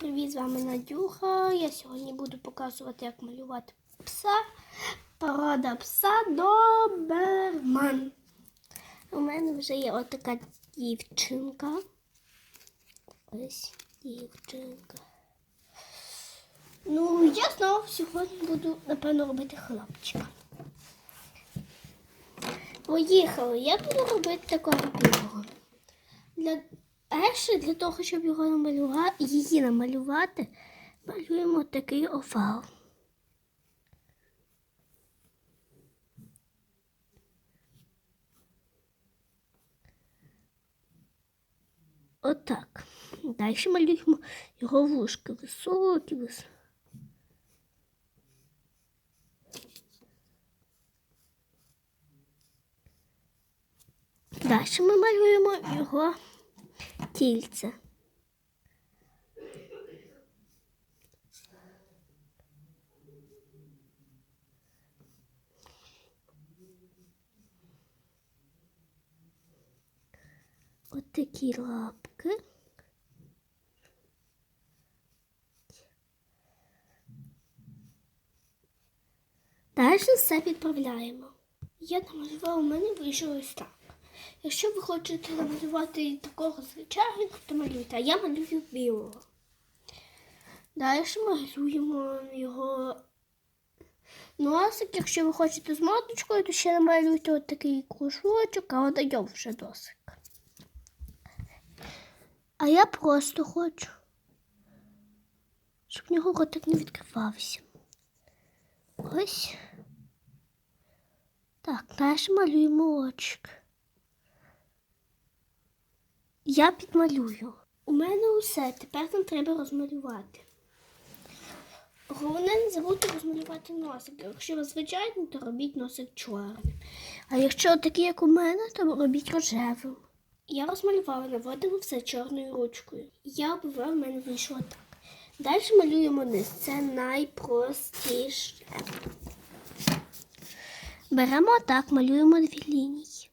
Привіт, з вами Надюха. Я сьогодні буду показувати, як малювати пса. Порода пса Доберман. У мене вже є отака дівчинка. Ось дівчинка. Ну, я знову сьогодні буду, напевно, робити хлопчика. Поїхали. Я буду робити такого білого. Для перше, для того, щоб його намалювати, її намалювати, малюємо такий овал. Отак. Далі малюємо його вушки високі, високі. Далі ми малюємо його тільце. От такі лапки. Далі все відправляємо. Я намалювала, у мене вийшло ось так. Якщо ви хочете намалювати такого звичайного, то малюйте, а я малюю білого. Далі малюємо його носик. Якщо ви хочете з моточкою, то ще намалюйте от такий кружочок, а от його вже досик. А я просто хочу, щоб в нього ротик не відкривався. Ось. Так, далі малюємо очки. Я підмалюю. У мене усе. Тепер нам треба розмалювати. Головне не забудьте розмалювати носик. Якщо ви звичайний, то робіть носик чорним. А якщо такий, як у мене, то робіть рожевим. Я розмалювала, наводимо все чорною ручкою. Я обвела, в мене вийшло так. Далі малюємо низ. Це найпростіше. Беремо так, малюємо дві лінії.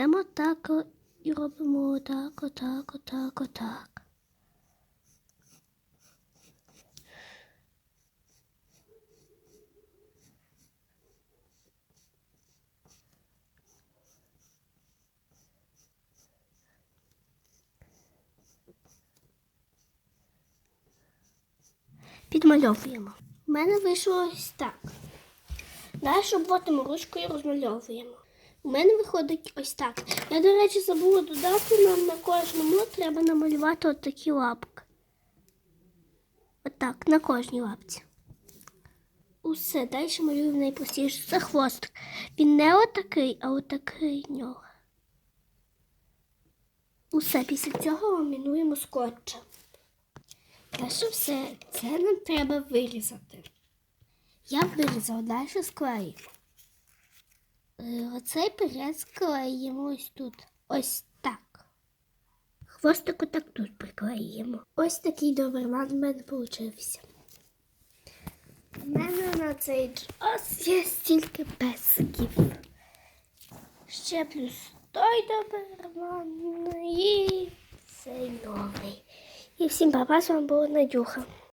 Беремо так і робимо отак, отак, отак, отак. Підмальовуємо. У мене вийшло ось так. Далі обводимо ручкою і розмальовуємо. У мене виходить ось так. Я, до речі, забула додати, нам на кожному треба намалювати отакі лапки. Отак, на кожній лапці. Усе, далі малюємо найпростіше. Це хвостик. Він не отакий, а отакий нього. Усе, після цього ламінуємо скотчем. Далі все, це нам треба вирізати. Я вирізав, далі склеїмо. Е, Оцей перед ось тут. Ось так. Хвостик отак тут приклеїмо. Ось такий доберман в мене получився. У мене на цей час є стільки песиків. Ще плюс той доберман і цей новий. І всім папа, з вами була Надюха.